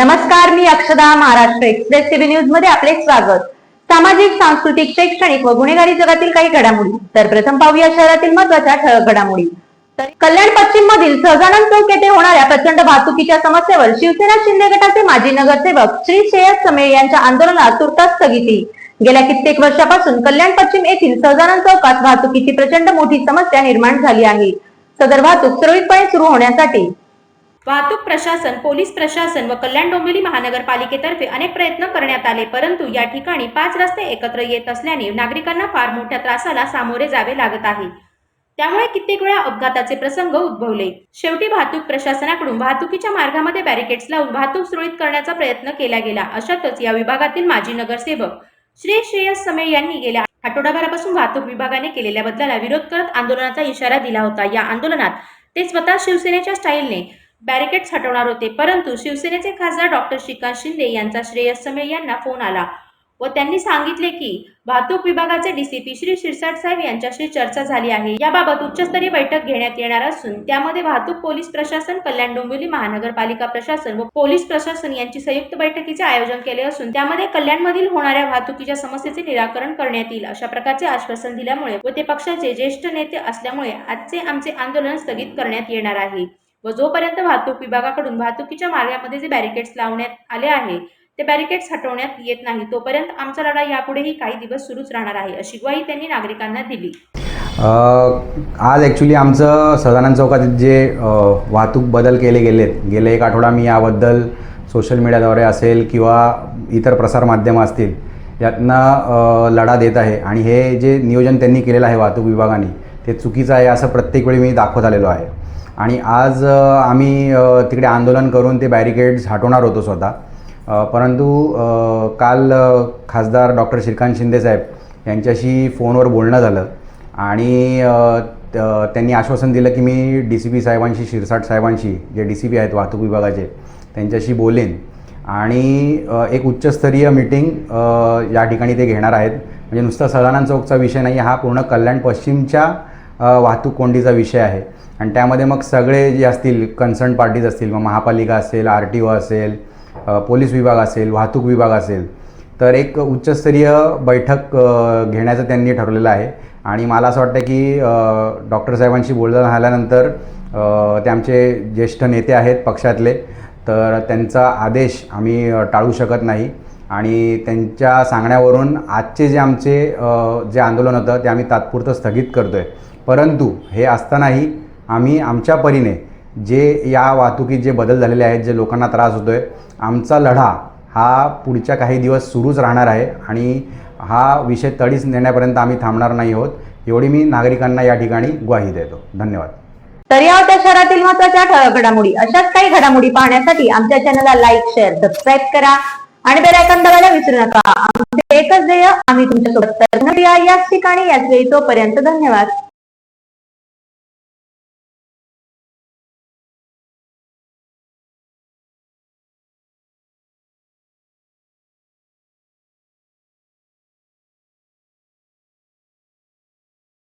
अक्षदा Maharashtra express TV न्यूजमध्ये आपले स्वागत. सामाजिक सांस्कृतिक शैक्षणिक व गुन्हेगारी जगातील काही घडामोडी. तर प्रथम पाहूया शहरातील महत्त्वाच्या ठळक घडामोडी. कल्याण पश्चिम मधील सहजानंद चौक येथे होणाऱ्या प्रचंड वाहतुकीच्या समस्येवर शिवसेना शिंदे गटाचे माजी नगरसेवक श्री श्रेयस समेळ यांच्या आंदोलनात तुर्तास स्थगिती. गेल्या कित्येक वर्षापासून कल्याण पश्चिम येथील सहजानंद चौकात वाहतुकीची प्रचंड मोठी समस्या निर्माण झाली आहे. सदर वाहतूक सुरळीतपणे सुरू होण्यासाठी वाहतूक प्रशासन पोलीस प्रशासन व कल्याण डोंबिवली महानगरपालिकेतर्फे अनेक प्रयत्न करण्यात आले परंतु या ठिकाणी पाच रस्ते एकत्र येत असल्याने नागरिकांना फार मोठ्या त्रासाला सामोरे जावे लागत आहे. त्यामुळे कित्येक वेळा अपघाताचे प्रसंग उद्भवले. शेवटी वाहतूक प्रशासनाकडून वाहतुकीच्या मार्गामध्ये बॅरिकेड्स लावून वाहतूक सुरळीत करण्याचा प्रयत्न केला गेला. अशातच या विभागातील माजी नगरसेवक श्री श्रेयस समेळ यांनी गेल्या आठवडाभरापासून वाहतूक विभागाने केलेल्या बदलाला विरोध करत आंदोलनाचा इशारा दिला होता. या आंदोलनात ते स्वतः शिवसेनेच्या स्टाईलने बॅरिकेड्स हटवणार होते. परंतु शिवसेनेचे खासदार डॉक्टर श्रीकांत शिंदे यांचा श्रेयस समेळ यांना फोन आला व त्यांनी सांगितले की वाहतूक विभागाचे डीसीपी श्री शिरसाट साहेब यांच्याशी चर्चा झाली आहे. याबाबत उच्चस्तरीय बैठक घेण्यात येणार असून त्यामध्ये वाहतूक पोलीस प्रशासन कल्याण डोंबिवली महानगरपालिका प्रशासन व पोलीस प्रशासन यांची संयुक्त बैठकीचे आयोजन केले असून त्यामध्ये कल्याणमधील होणाऱ्या वाहतुकीच्या समस्येचे निराकरण करण्यात येईल अशा प्रकारचे आश्वासन दिल्यामुळे व ते पक्षाचे ज्येष्ठ नेते असल्यामुळे आजचे आमचे आंदोलन स्थगित करण्यात येणार आहे. व जोपर्यंत वाहतूक विभागाकडून वाहतुकीच्या मार्गामध्ये जे बॅरिकेड्स लावण्यात आले आहे ते बॅरिकेड्स हटवण्यात येत नाही तोपर्यंत आमचा लढा यापुढेही काही दिवस सुरूच राहणार आहे अशी ग्वाही त्यांनी नागरिकांना दिली. आज ॲक्च्युली आमचं सदानंद चौकात जे वाहतूक बदल केले गेलेत गेले एक आठवडा मी याबद्दल सोशल मीडियाद्वारे असेल किंवा इतर प्रसारमाध्यमं असतील यातनं लढा देत आहे. आणि हे जे नियोजन त्यांनी केलेलं आहे वाहतूक विभागाने ते चुकीचं आहे असं प्रत्येक वेळी मी दाखवत आलेलो आहे. आणि आज आम्ही तिकडे आंदोलन करून ते बॅरिकेड्स हटवणार होतो स्वतः. परंतु काल खासदार डॉक्टर श्रीकांत शिंदेसाहेब यांच्याशी फोनवर बोलणं झालं आणि त्यांनी आश्वासन दिलं की मी डी सी पी साहेबांशी शिरसाट साहेबांशी जे डी सी पी आहेत वाहतूक विभागाचे त्यांच्याशी बोलेन. आणि एक उच्चस्तरीय मीटिंग या ठिकाणी ते घेणार आहेत. म्हणजे नुसता सदानंद चौकचा विषय नाही हा पूर्ण कल्याण पश्चिमच्या वाहतूक कोंडीचा विषय आहे. आणि त्यामध्ये मग सगळे जे असतील कन्सर्न पार्टीज असतील मग महापालिका असेल आर टी ओ असेल पोलीस विभाग असेल वाहतूक विभाग असेल तर एक उच्चस्तरीय बैठक घेण्याचं त्यांनी ठरवलेलं आहे. आणि मला असं वाटतं की डॉक्टर साहेबांशी बोलणं झाल्यानंतर ते आमचे ज्येष्ठ नेते आहेत पक्षातले तर त्यांचा आदेश आम्ही टाळू शकत नाही. आणि त्यांच्या सांगण्यावरून आजचे जे आमचे जे आंदोलन होतं ते आम्ही तात्पुरतं स्थगित करतो आहे परंतु हे असतानाही आम्ही आमच्या परीने जे या वाहतुकीत जे बदल झालेले आहेत जे लोकांना त्रास होतो आहे आमचा लढा हा पुढच्या काही दिवस सुरूच राहणार आहे आणि हा विषय तडीस नेण्यापर्यंत आम्ही थांबणार नाही आहोत. एवढी मी नागरिकांना या ठिकाणी ग्वाही देतो. धन्यवाद. तर या होत्या शहरातील महत्त्वाच्या ठळक घडामोडी. अशाच काही घडामोडी पाहण्यासाठी आमच्या चॅनलला लाईक शेअर सबस्क्राईब करा आणि बेल आयकॉन दबायला विसरू नका. आमचे एकच ध्येय आम्ही तुमच्यासोबत तर याच ठिकाणी याच वेळी तोपर्यंत धन्यवाद.